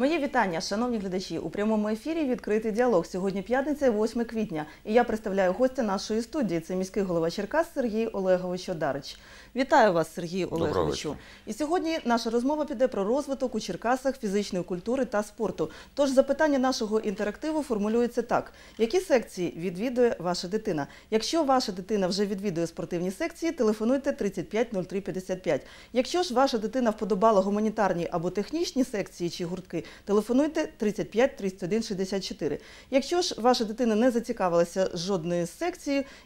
Мої вітання, шановні глядачі. У прямому ефірі відкритий діалог. Сьогодні п'ятниця, 8 квітня. І я представляю гостя нашої студії. Це міський голова Черкас Сергій Олегович Одарич. Вітаю вас, Сергій Олеговичу. І сьогодні наша розмова піде про розвиток у Черкасах фізичної культури та спорту. Тож запитання нашого інтерактиву формулюється так: які секції відвідує ваша дитина? Якщо ваша дитина вже відвідує спортивні секції, телефонуйте 35 03 55. Якщо ж ваша дитина вподобала гуманітарні або технічні секції чи гуртки, телефонуйте 35 31 64. Якщо ж ваша дитина не зацікавилася жодною з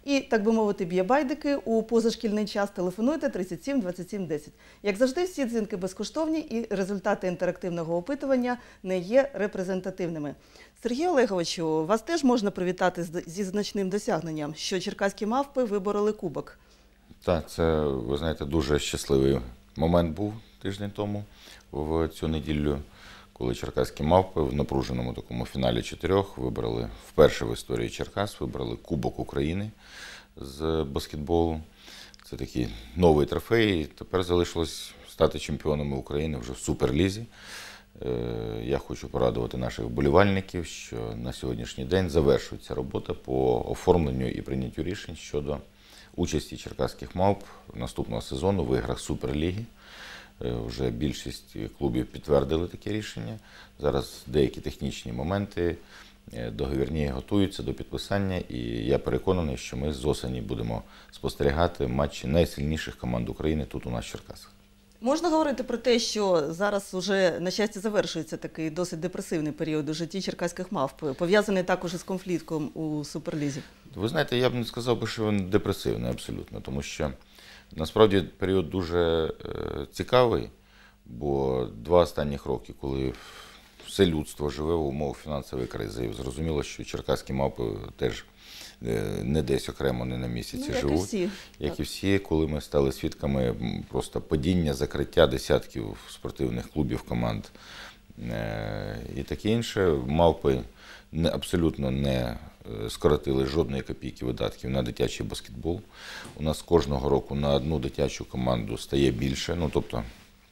і, так би мовити, б'є байдики у позашкільний час, телефонуйте 37 27 10. Як завжди, всі дзвінки безкоштовні і результати інтерактивного опитування не є репрезентативними. Сергій Олеговичу, вас теж можна привітати зі значним досягненням, що черкаські мавпи вибороли кубок. Так, це, ви знаєте, дуже щасливий момент був тиждень тому в цю неділю, коли черкаські мавпи в напруженому такому фіналі чотирьох вибрали вперше в історії Черкас, вибрали Кубок України з баскетболу. Це такий новий трофей. Тепер залишилось стати чемпіонами України вже в Суперлізі. Е, Я хочу порадувати наших вболівальників, що на сьогоднішній день завершується робота по оформленню і прийняттю рішень щодо участі черкаських мавп наступного сезону в іграх Суперліги. Е, Вже більшість клубів підтвердили таке рішення. Зараз деякі технічні моменти е, договірні готуються до підписання, і я переконаний, що ми з осені будемо спостерігати матчі найсильніших команд України тут у нас в Черкасах. Можна говорити про те, що зараз уже на щастя завершується такий досить депресивний період у житті черкаських мавп, пов'язаний також із конфліктом у суперлізі. Ви знаєте, я б не сказав би, що він депресивний абсолютно, тому що насправді період дуже е, цікавий, бо два останніх роки, коли все людство живе в умовах фінансової кризи, і зрозуміло, що черкаські мапи теж е, не десь окремо, не на місяці Ну, як і живуть. всі. Як і всі, коли ми стали свідками просто падіння, закриття десятків спортивних клубів, команд е, і таке інше, мавпи не, абсолютно не скоротили жодної копійки видатків на дитячий баскетбол. У нас кожного року на одну дитячу команду стає більше. Ну, тобто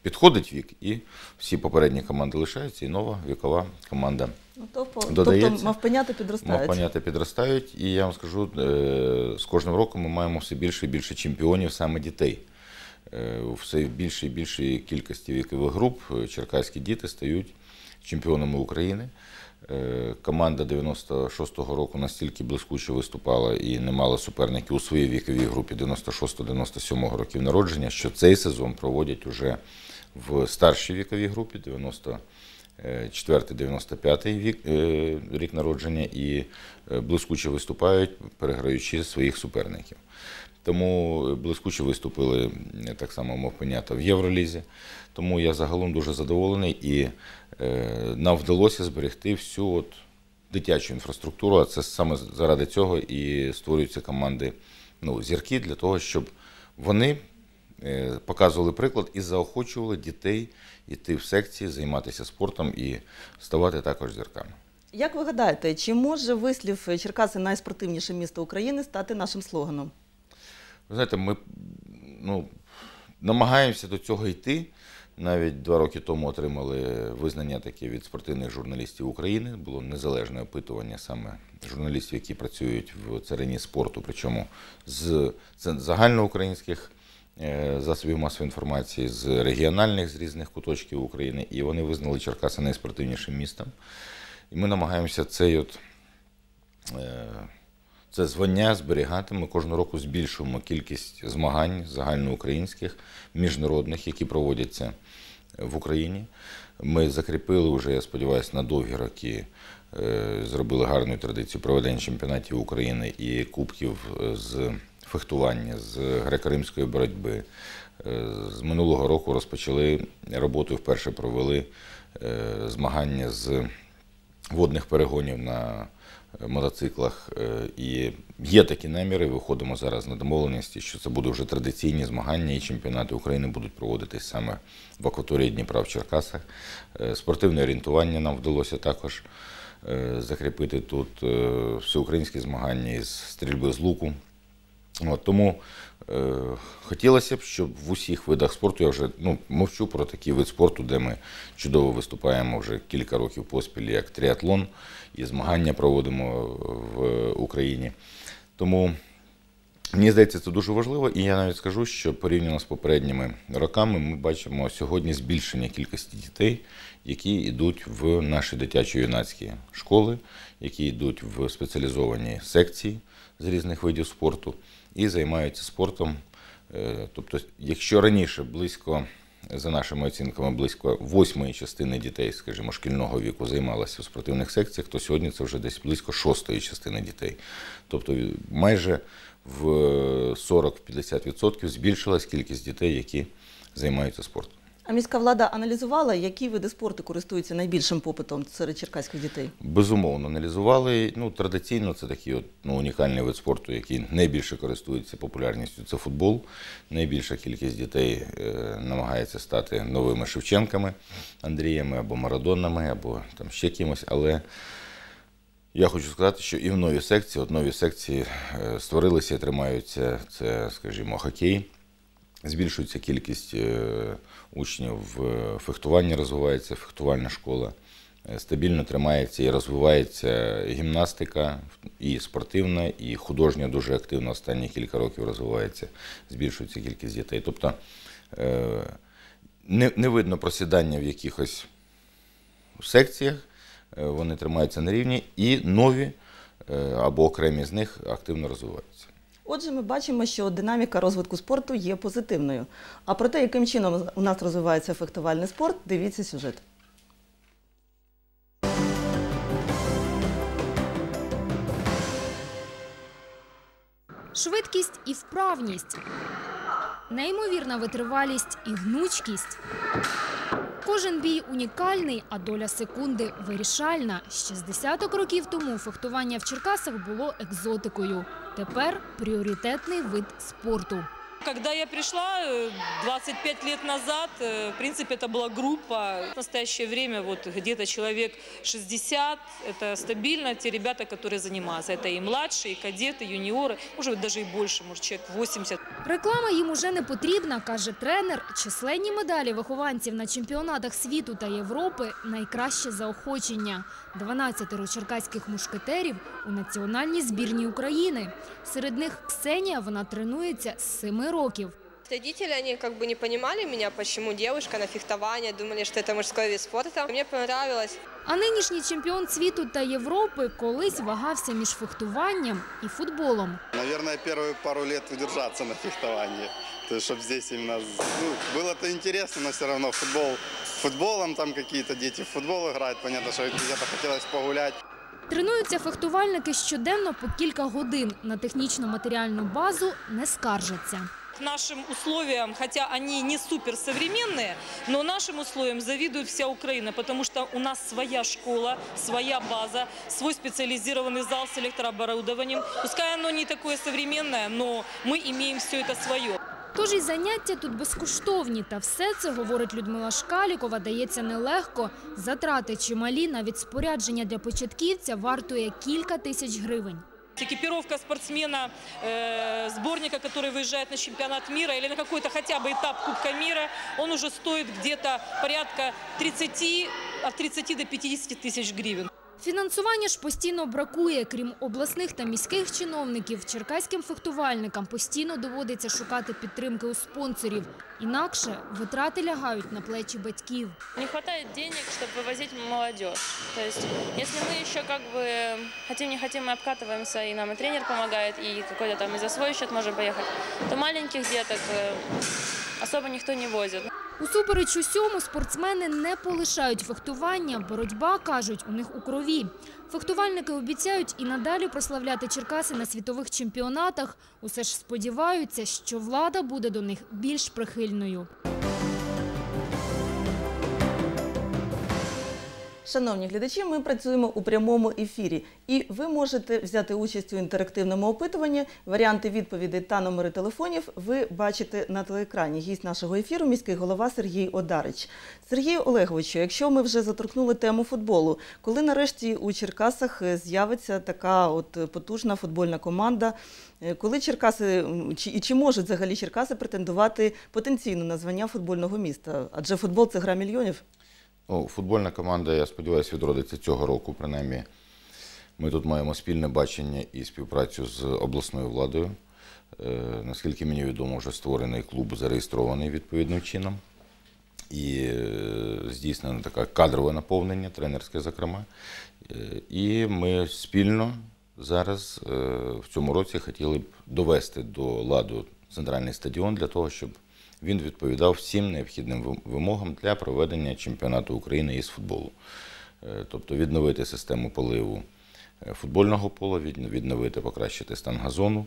підходить вік, і всі попередні команди лишаються, і нова вікова команда Ну, тобто, Додається. тобто мавпенята підростають. Мавпанята підростають, і я вам скажу, е, з кожним роком ми маємо все більше і більше чемпіонів саме дітей. Е, У все більше і більшій кількості вікових груп е, черкаські діти стають чемпіонами України. Е, Команда 96-го року настільки блискуче виступала і не мала суперників у своїй віковій групі 96-97 років народження, що цей сезон проводять уже в старшій віковій групі 90 4-95 вік, е, рік народження і е, блискуче виступають, переграючи своїх суперників. Тому блискуче виступили так само мовпенята в Євролізі. Тому я загалом дуже задоволений і нам вдалося зберегти всю от дитячу інфраструктуру, а це саме заради цього і створюються команди ну, зірки для того, щоб вони е, показували приклад і заохочували дітей йти в секції, займатися спортом і ставати також зірками. Як ви гадаєте, чи може вислів Черкаси найспортивніше місто України стати нашим слоганом? Ви знаєте, ми ну, намагаємося до цього йти. Навіть два роки тому отримали визнання таке від спортивних журналістів України. Було незалежне опитування саме журналістів, які працюють в царині спорту, причому з загальноукраїнських е, засобів масової інформації, з регіональних, з різних куточків України, і вони визнали Черкаси найспортивнішим містом. І ми намагаємося цей от е, це звання зберігати. Ми кожного року збільшуємо кількість змагань загальноукраїнських, міжнародних, які проводяться в Україні. Ми закріпили вже, я сподіваюся, на довгі роки. е, Зробили гарну традицію проведення чемпіонатів України і кубків е, з фехтування, з греко-римської боротьби. Е, З минулого року розпочали роботу, вперше провели змагання з водних перегонів на мотоциклах. Е, І є такі наміри. Виходимо зараз на домовленості, що це буде вже традиційні змагання, і чемпіонати України будуть проводитись саме в акваторії Дніпра в Черкасах. Е, Спортивне орієнтування нам вдалося також е, закріпити тут всеукраїнські змагання із стрільби з луку. От, тому Хотілося б, щоб в усіх видах спорту я вже ну, мовчу про такий вид спорту, де ми чудово виступаємо вже кілька років поспіль, як тріатлон, і змагання проводимо в Україні. Тому Мені здається, це дуже важливо, і я навіть скажу, що порівняно з попередніми роками ми бачимо сьогодні збільшення кількості дітей, які йдуть в наші дитячо-юнацькі школи, які йдуть в спеціалізовані секції з різних видів спорту і займаються спортом. Е, Тобто, якщо раніше близько, за нашими оцінками, близько восьмої частини дітей, скажімо, шкільного віку займалися в спортивних секціях, то сьогодні це вже десь близько шостої частини дітей. Тобто майже в 40-50% збільшилась кількість дітей, які займаються спортом. А міська влада аналізувала, які види спорту користуються найбільшим попитом серед черкаських дітей? Безумовно, аналізували. Ну, традиційно це такий от, ну, унікальний вид спорту, який найбільше користується популярністю. Це футбол. Найбільша кількість дітей е, намагається стати новими Шевченками, Андріями або Марадонами, або там ще кимось. Але я хочу сказати, що і в новій секції, от нові секції е, створилися і тримаються. Це, скажімо, хокей. Збільшується кількість е, учнів в фехтуванні, розвивається фехтувальна школа. Е, Стабільно тримається і розвивається гімнастика, і спортивна, і художня дуже активно останні кілька років розвивається, збільшується кількість дітей. Тобто е, не, не видно просідання в якихось секціях, вони тримаються на рівні, і нові або окремі з них активно розвиваються. Отже, ми бачимо, що динаміка розвитку спорту є позитивною. А про те, яким чином у нас розвивається фехтувальний спорт, дивіться сюжет. Швидкість і вправність, неймовірна витривалість і гнучкість. Кожен бій унікальний, а доля секунди вирішальна. Ще з десяток років тому фехтування в Черкасах було екзотикою. Тепер пріоритетний вид спорту. Когда я пришла э, 25 лет назад, э, в принципе, это была группа. В настоящее время вот где-то человек 60, это стабильно те ребята, которые занимаются. Это и младшие, и кадеты, юниоры, может быть, даже и больше, может, человек 80. Реклама їм уже не потрібна, каже тренер. Численні медалі вихованців на чемпіонатах світу та Європи – найкраще заохочення. 12 черкаських мушкетерів у національній збірній України. Серед них Ксенія, вона тренується з 7 років. Родители, они как бы не понимали меня, почему девушка на фехтование, думали, что это мужской вид спорта. Мне понравилось. А нинішній чемпіон світу та Європи колись вагався між фехтуванням і футболом. Наверное, первые пару лет удержаться на фехтовании. То есть, чтобы здесь именно... Ну, было-то интересно, но все равно футбол... Футболом там какие-то дети в футбол играют. Понятно, что где-то хотелось погулять. Тренуються фехтувальники щоденно по кілька годин. На технічно-матеріальну базу не скаржаться. К нашим условиям, хотя они не суперсовременные, но нашим условиям завидует вся Украина, потому что у нас своя школа, своя база, свой специализированный зал с электрооборудованием. Пускай оно не такое современное, но мы имеем все это свое. Тож і заняття тут безкоштовні. Та все це, говорить Людмила Шкалікова, дається нелегко. Затрати чималі, навіть спорядження для початківця вартує кілька тисяч гривень. Экипировка спортсмена, э, сборника, который выезжает на чемпионат мира или на какой-то хотя бы этап Кубка мира, он уже стоит где-то порядка 30, от 30 до 50 тысяч гривен. Фінансування ж постійно бракує. Крім обласних та міських чиновників, черкаським фехтувальникам постійно доводиться шукати підтримки у спонсорів. Інакше витрати лягають на плечі батьків. Не хватает денег, чтобы вывозить молодежь. То есть, если мы еще как бы хотим, не хотим, мы обкатываемся, и нам и тренер помогает, и какой-то там и за свой счет можем поехать, то маленьких деток э, особо никто не возит. Усупереч усьому, спортсмени не полишають фехтування. Боротьба, кажуть, у них у крові. Фехтувальники обіцяють і надалі прославляти Черкаси на світових чемпіонатах. Усе ж сподіваються, що влада буде до них більш прихильною. Шановні глядачі, ми працюємо у прямому ефірі, і ви можете взяти участь у інтерактивному опитуванні. Варіанти відповідей та номери телефонів ви бачите на телеекрані. Гість нашого ефіру міський голова Сергій Одарич. Сергію Олеговичу, якщо ми вже заторкнули тему футболу, коли нарешті у Черкасах з'явиться така от потужна футбольна команда, е, коли Черкаси чи чи можуть взагалі Черкаси претендувати потенційно на звання футбольного міста? Адже футбол це гра мільйонів. Ну, футбольна команда, я сподіваюся, відродиться цього року. Принаймні, ми тут маємо спільне бачення і співпрацю з обласною владою. Е, наскільки мені відомо, вже створений клуб зареєстрований відповідним чином. І е, здійснено таке кадрове наповнення, тренерське, зокрема. Е, І ми спільно зараз в цьому році хотіли б довести до ладу центральний стадіон для того, щоб він відповідав всім необхідним вимогам для проведення чемпіонату України із футболу. Е, Тобто відновити систему поливу е, футбольного від- відновити, покращити стан газону,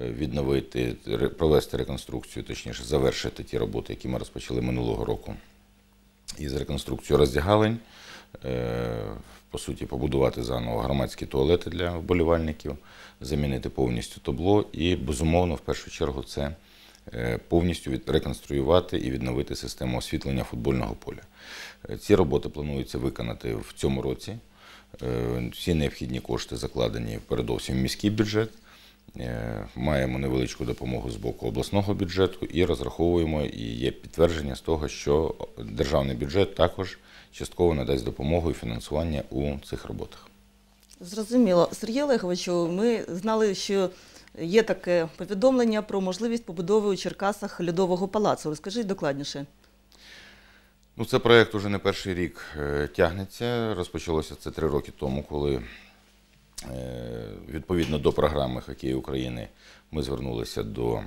е, відновити, провести реконструкцію, точніше, завершити ті роботи, які ми розпочали минулого року із реконструкцією роздягалень, по суті, побудувати заново громадські туалети для вболівальників, замінити повністю табло і, безумовно, в першу чергу, це повністю від- реконструювати і відновити систему освітлення футбольного поля. Е, Ці роботи планується виконати в цьому році. Е, Всі необхідні кошти закладені передовсім в міський бюджет. Е, Маємо невеличку допомогу з боку обласного бюджету і розраховуємо, і є підтвердження з того, що державний бюджет також частково надасть допомогу і фінансування у цих роботах. Зрозуміло. Сергій Олеговичу, ми знали, що є таке повідомлення про можливість побудови у Черкасах льодового палацу. Розкажіть докладніше. Ну, це проєкт уже не перший рік е, тягнеться. Розпочалося це три роки тому, коли е, відповідно до програми Хокей України ми звернулися до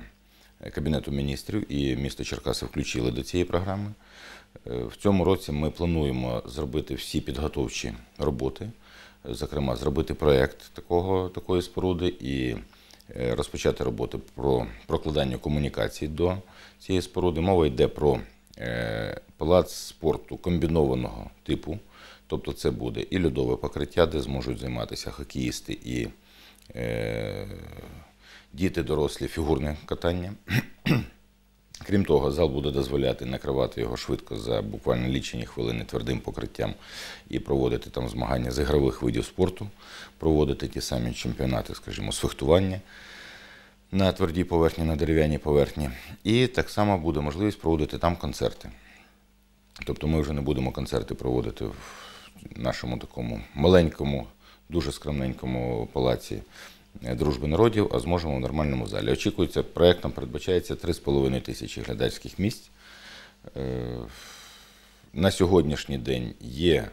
Кабінету міністрів і місто Черкаси включили до цієї програми. Е, В цьому році ми плануємо зробити всі підготовчі роботи, е, зокрема, зробити проєкт такої споруди і е, розпочати роботи про прокладання комунікацій до цієї споруди. Мова йде про е, палац спорту комбінованого типу. Тобто це буде і льодове покриття, де зможуть займатися хокеїсти і е, діти, дорослі, фігурне катання. Крім того, зал буде дозволяти накривати його швидко за буквально лічені хвилини твердим покриттям і проводити там змагання з ігрових видів спорту, проводити ті самі чемпіонати, скажімо, з фехтування на твердій поверхні, на дерев'яній поверхні. І так само буде можливість проводити там концерти. Тобто ми вже не будемо концерти проводити в нашому такому маленькому, дуже скромненькому палаці дружби народів, а зможемо в нормальному залі. Очікується, проєктом передбачається 3,5 тисячі глядацьких місць. Е, На сьогоднішній день є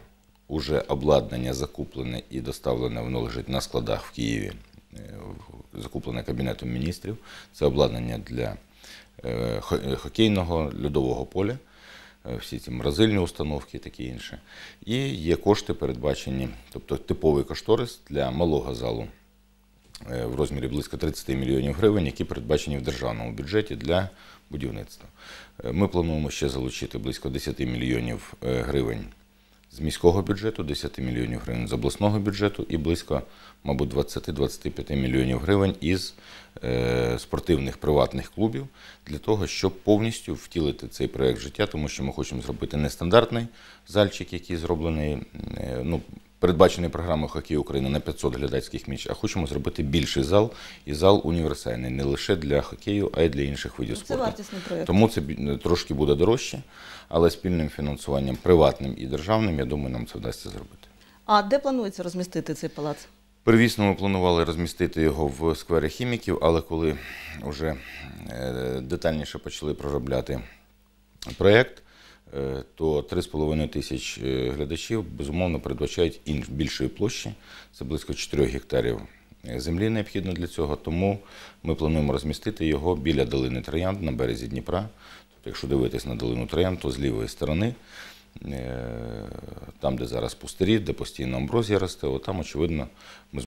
уже обладнання закуплене і доставлене, воно лежить на складах в Києві, е, закуплене Кабінетом міністрів. Це обладнання для е, е, хокейного льодового поля, е, всі ці морозильні установки і таке інше. І є кошти передбачені, тобто типовий кошторис для малого залу е, в розмірі близько 30 мільйонів гривень, які передбачені в державному бюджеті для будівництва. Е, Ми плануємо ще залучити близько 10 мільйонів е, гривень з міського бюджету, 10 мільйонів гривень з обласного бюджету і близько, мабуть, 20-25 мільйонів гривень із е, спортивних приватних клубів для того, щоб повністю втілити цей проект життя, тому що ми хочемо зробити нестандартний зальчик, який зроблений, е, ну, передбачений програмою Хокей України на 500 глядацьких місць, а хочемо зробити більший зал і зал універсальний, не лише для хокею, а й для інших видів Це спорту. вартісний проєкт. Тому це трошки буде дорожче, але спільним фінансуванням приватним і державним, я думаю, нам це вдасться зробити. А де планується розмістити цей палац? Первісно ми планували розмістити його в сквері хіміків, але коли вже е, детальніше почали проробляти проєкт, е, то 3,5 тисяч е, глядачів безумовно передбачають більшої площі. Це близько 4 гектарів землі необхідно для цього. Тому ми плануємо розмістити його біля долини Троянд на березі Дніпра. Тобто, якщо дивитись на долину Троянд, то з лівої сторони. Е, Там, де зараз пустирі, де постійно амброзія росте, от там, очевидно, ми